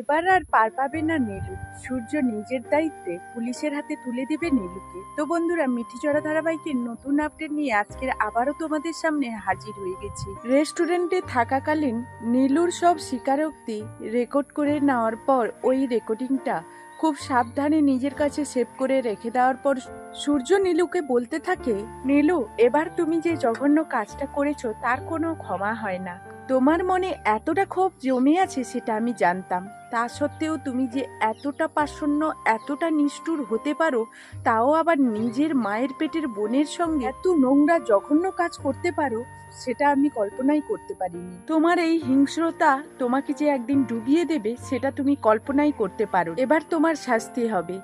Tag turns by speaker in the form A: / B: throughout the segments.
A: এবার আর পার পাবে না নীলু। সূর্য নিজের দায়িত্বে পুলিশের হাতে তুলে দেবে নীলুকে। তো বন্ধুরা মিঠি চড়া ধারাবাহিকের নতুন আপডেট নিয়ে আজকের আবারও তোমাদের সামনে হাজির হয়ে গেছি। রেস্টুরেন্টে থাকাকালীন নীলুর সব স্বীকারোক্তি রেকর্ড করে নেওয়ার পর ওই রেকর্ডিংটা খুব সাবধানে নিজের কাছে সেভ করে রেখে দেওয়ার পর সূর্য নীলুকে বলতে থাকে, নীলু, এবার তুমি যে জঘন্য কাজটা করেছ তার কোনো ক্ষমা হয় না। তোমার মনে এতটা ক্ষোভ জমে আছে সেটা আমি জানতাম। তা সত্ত্বেও তুমি যে এতটা পাষণ্য এতটা নিষ্ঠুর হতে পারো, তাও আবার নিজের মায়ের পেটের বোনের সঙ্গে এত নোংরা, জঘন্য কাজ করতে পারো, সেটা আমি কল্পনাই করতে পারিনি। তোমার এই হিংস্রতা তোমাকে যে একদিন ডুবিয়ে দেবে, সেটা তুমি কল্পনাই করতে পারো। এবার তোমার শাস্তি হবে।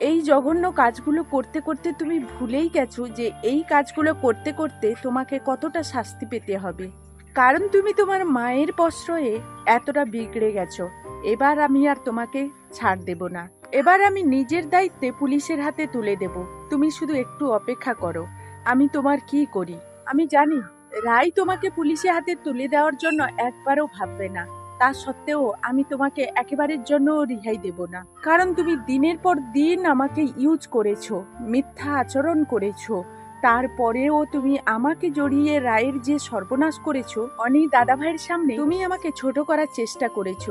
A: এই জঘন্য কাজগুলো করতে করতে তুমি ভুলেই গেছো যে এই কাজগুলো করতে করতে তোমাকে কতটা শাস্তি পেতে হবে। কারণ তুমি তোমার মায়ের প্রশ্রয়ে এতটা বিগড়ে গেছো। এবার আমি আর তোমাকে ছাড় দেব না। এবার আমি নিজের দায়িত্বে পুলিশের হাতে তুলে দেব। তুমি শুধু একটু অপেক্ষা করো। আমি তোমার কি করি? আমি জানি রাই তোমাকে পুলিশের হাতে তুলে দেওয়ার জন্য একবারও ভাববে না। তা সত্ত্বেও আমি তোমাকে একেবারের জন্য রিহাই দেব না। কারণ তুমি দিনের পর দিন আমাকে ইউজ করেছ, মিথ্যা আচরণ করেছ। তারপরেও তুমি আমাকে জড়িয়ে রায়ের যে সর্বনাশ করেছ অনেক দাদাভাইয়ের সামনে তুমি আমাকে ছোট করার চেষ্টা করেছ,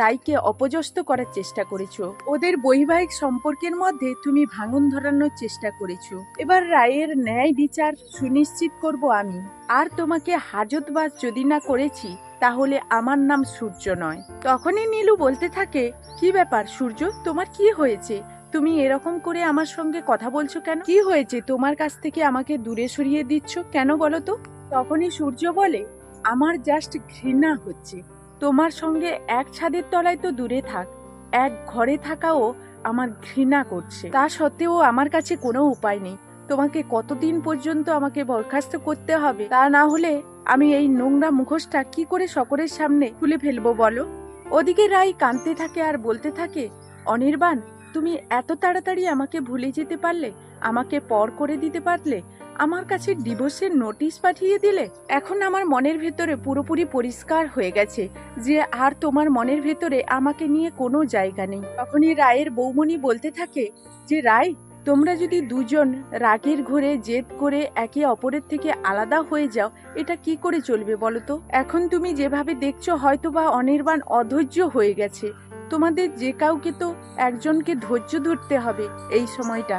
A: রায়কে অপজস্ত করার চেষ্টা করেছ, ওদের বৈবাহিক সম্পর্কের মধ্যে তুমি ভাঙন ধরানোর চেষ্টা করেছ। এবার রায়ের ন্যায় বিচার সুনিশ্চিত করব আমি। আর তোমাকে হাজতবাজ যদি না করেছি, তাহলে আমার নাম সূর্য নয়। তখনই নীলু বলতে থাকে, কি ব্যাপার সূর্য? তোমার কি হয়েছে? তুমি এরকম করে আমার সঙ্গে কথা বলছো কেন? কি হয়েছে? তোমার কাছ থেকে আমাকে দূরে সরিয়ে দিচ্ছ কেন বলো তো? তখনই সূর্য বলে, আমার জাস্ট ঘৃণা হচ্ছে। তোমার সঙ্গে এক ছাদের তলায় তো দূরে থাক। এক ঘরে থাকাও আমার ঘৃণা করছে। তা সত্ত্বেও আমার কাছে কোনো উপায় নেই। তোমাকে কতদিন পর্যন্ত আমাকে বরখাস্ত করতে হবে? তা না হলে আমি এই নোংরা মুখোশটা কি করে সকলের সামনে খুলে ফেলব বলো? ওদিকে রাই কাঁদতে থাকে আর বলতে থাকে, অনির্বাণ তুমি এত তাড়াতাড়ি আমাকে ভুলে যেতে পারলে, আমাকে পর করে দিতে পারলে, আমার কাছে ডিভোর্সের নোটিশ পাঠিয়ে দিলে, এখন আমার মনের ভেতরে পুরোপুরি পরিষ্কার হয়ে গেছে যে আর তোমার মনের ভেতরে আমাকে নিয়ে কোনো জায়গা নেই। তখনই রায়ের বৌমণি বলতে থাকে যে, রায়, তোমরা যদি দুজন রাগের ঘরে, জেদ করে একে অপরের থেকে আলাদা হয়ে যাও, এটা কি করে চলবে বলো তো? এখন তুমি যেভাবে দেখছ হয়তো বা অনির্বাণ অধৈর্য হয়ে গেছে। তোমাদের যে কাউকে তো একজনকে ধৈর্য ধরতে হবে এই সময়টা।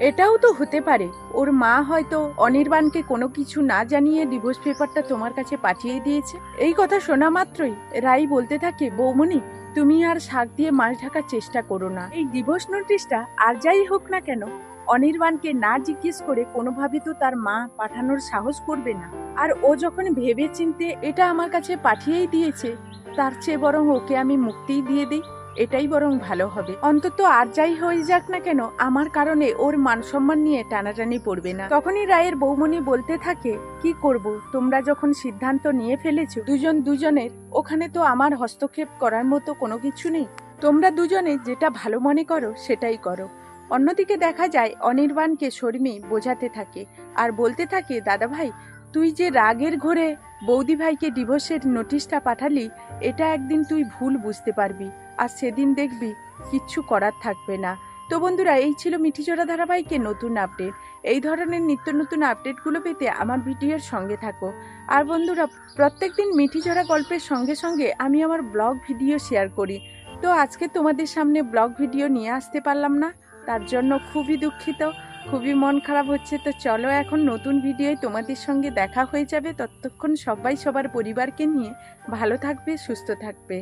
A: এটাও তো হতে পারে। ওর মা হয়তো অনির্বাণকে কোনো কিছু না জানিয়ে ডিভোর্স পেপারটা তোমার কাছে পাঠিয়ে দিয়েছে। এই কথা শোনা মাত্রই রাই বলতে থাকে, বৌমণি, তুমি আর শাক দিয়ে মাছ ঢাকার চেষ্টা করো না। এই ডিভোর্স নোটিশটা আর যাই হোক না কেন, অনির্বাণকে না জিজ্ঞেস করে কোনোভাবে তো তার মা পাঠানোর সাহস করবে না। আর ও যখন ভেবে চিনতে এটা আমার কাছে পাঠিয়েই দিয়েছে তার চেয়ে বরং ওকে আমি মুক্তিই দিয়ে দিই, এটাই বরং ভালো হবে। অন্তত আর যাই হয়ে যাক না কেন, আমার কারণে ওর মান সম্মান নিয়ে টানাটানি পড়বে না। তখনই রায়ের বৌমণি বলতে থাকে, কি করব? তোমরা যখন সিদ্ধান্ত নিয়ে ফেলেছো, দুজন দুজনের, ওখানে তো আমার হস্তক্ষেপ করার মতো কোনো কিছু নেই। তোমরা দুজনে যেটা ভালো মনে করো, সেটাই করো। অন্যদিকে দেখা যায়, অনির্বাণকে শর্মি বোঝাতে থাকে আর বলতে থাকে দাদা ভাই তুই যে রাগের ঘরে বৌদি ভাইকে ডিভোর্সের নোটিশটা পাঠালি এটা একদিন তুই ভুল বুঝতে পারবি, আর সেদিন দেখবি কিচ্ছু করার থাকবে না। তো বন্ধুরা, এই ছিল মিঠিচড়া ধারাবাহিকের নতুন আপডেট। এই ধরনের নিত্য নতুন আপডেটগুলো পেতে আমার ভিডিওর সঙ্গে থাকো। আর বন্ধুরা, প্রত্যেকদিন মিঠিচড়া গল্পের সঙ্গে সঙ্গে আমি আমার ব্লগ ভিডিও শেয়ার করি। তো আজকে তোমাদের সামনে ব্লগ ভিডিও নিয়ে আসতে পারলাম না, তার জন্য খুবই দুঃখিত। খুবই মন খারাপ হচ্ছে, তো চলো এখন নতুন ভিডিওয় তোমাদের সঙ্গে দেখা হয়ে যাবে ততক্ষণ সবাই সবার পরিবারকে নিয়ে ভালো থাকবে, সুস্থ থাকবে।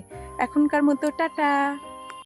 A: এখনকার মতো টাটা।